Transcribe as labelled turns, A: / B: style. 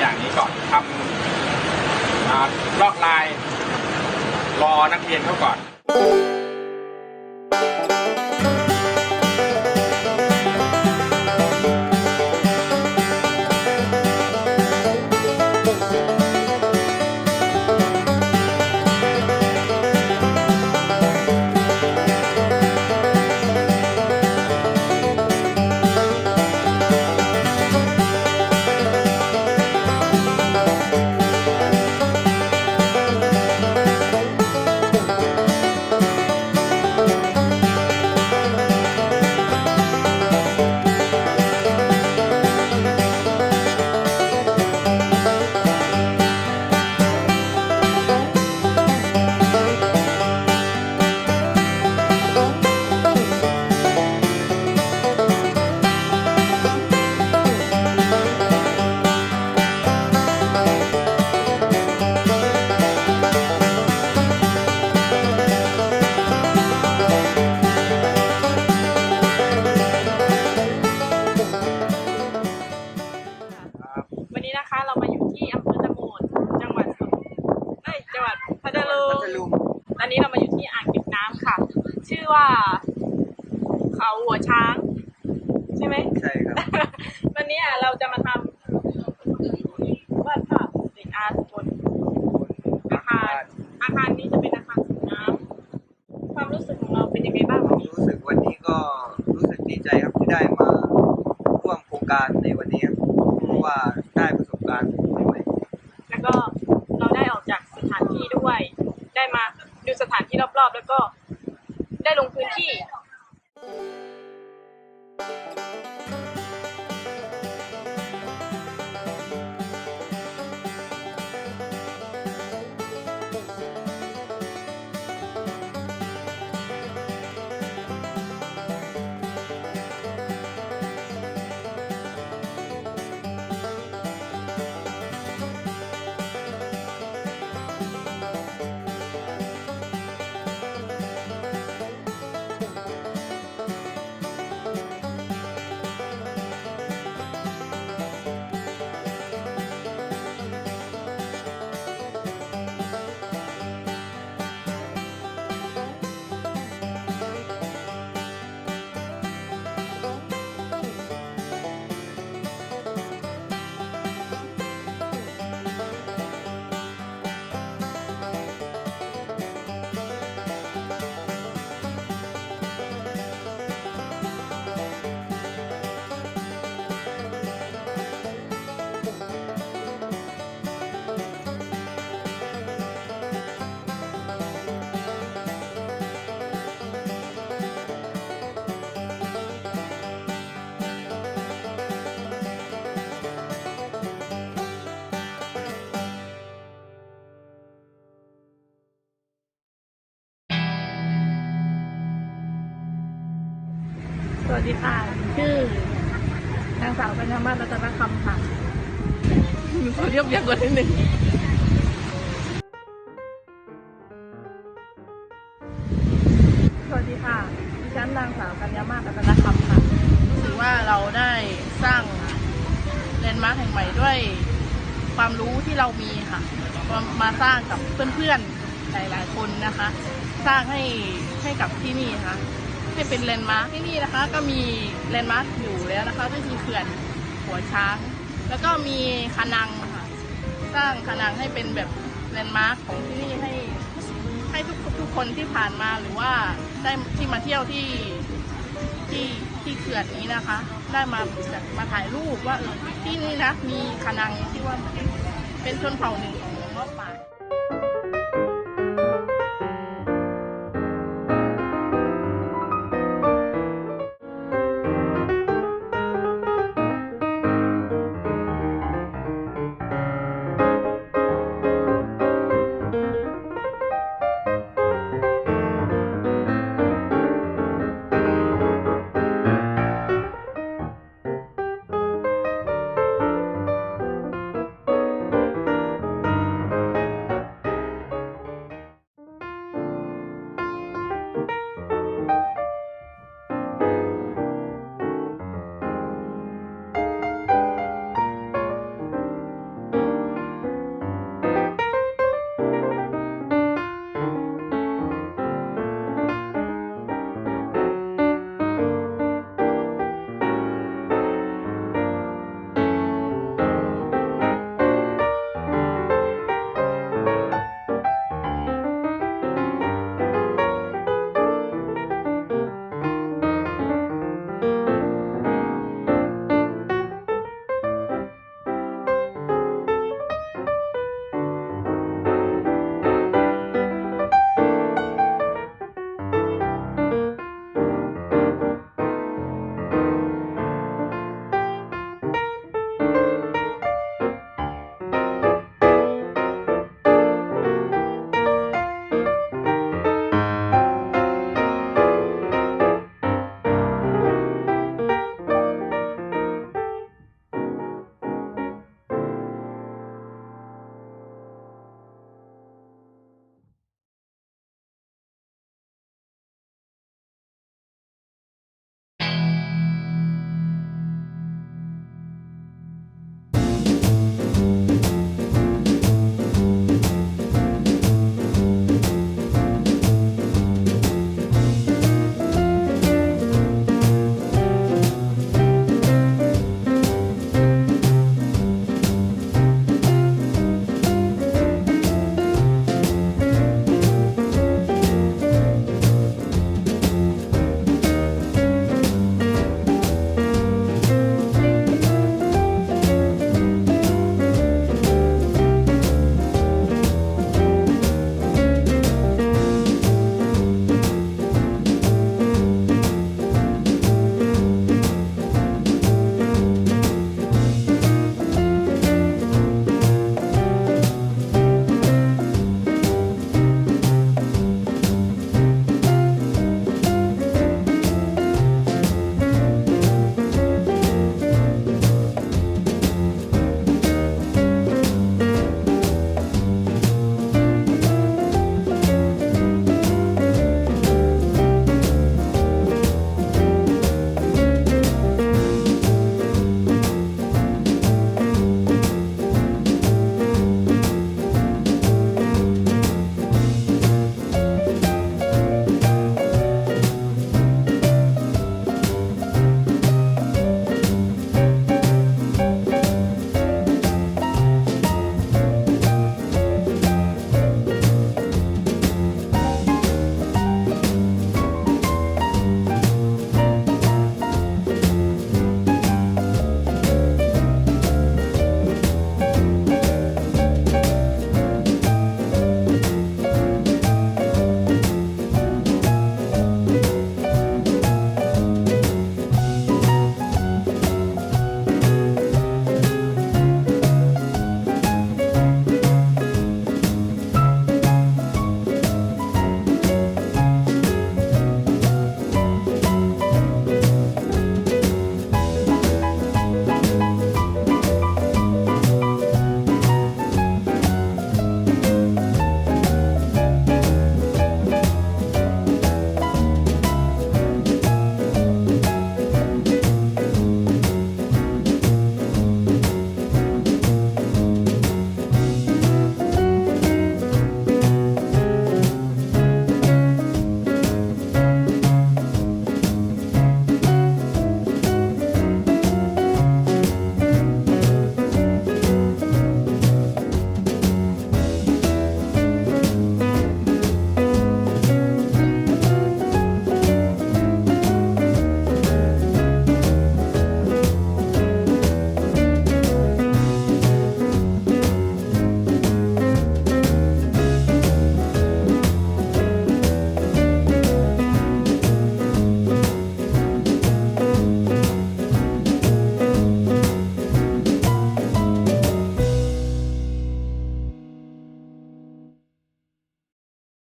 A: อย่างนี้ก่อนทำลอกลายรอนักเรียนเขาก่อน
B: ดูสถานที่รอบๆ แล้วก็ได้ลงพื้นที่
C: สวัสดีค่ะ ชื่อนางสาวปัญญามาศรัตนคำค่ะหนูขอเรียบเรียงก่อนนิดนึงสวัสดีค่ะดิฉันนางสาวกัญญามาศรัตนคำค่ะรู้สึกว่าเราได้สร้างแลนด์มาร์คแห่งใหม่ด้วยความรู้ที่เรามีค่ะมาสร้างกับเพื่อนๆหลายๆคนนะคะ สร้างให้ให้กับที่นี่ค่ะ ให้เป็นแลนด์มาร์คที่นี่นะคะ ก็มีแลนด์มาร์คอยู่แล้วนะคะ ก็คือเขื่อนหัวช้าง แล้วก็มีคานังค่ะ สร้างคานังให้เป็นแบบแลนด์มาร์คของที่นี่ให้ให้ทุกทุกคนที่ผ่านมาหรือว่าได้ที่มาเที่ยวที่ที่ที่เขื่อนนี้นะคะ ได้มาแบบมาถ่ายรูปว่าเออที่นี่นะมีคานังที่ว่าเป็นชนเผ่าหนึ่งของ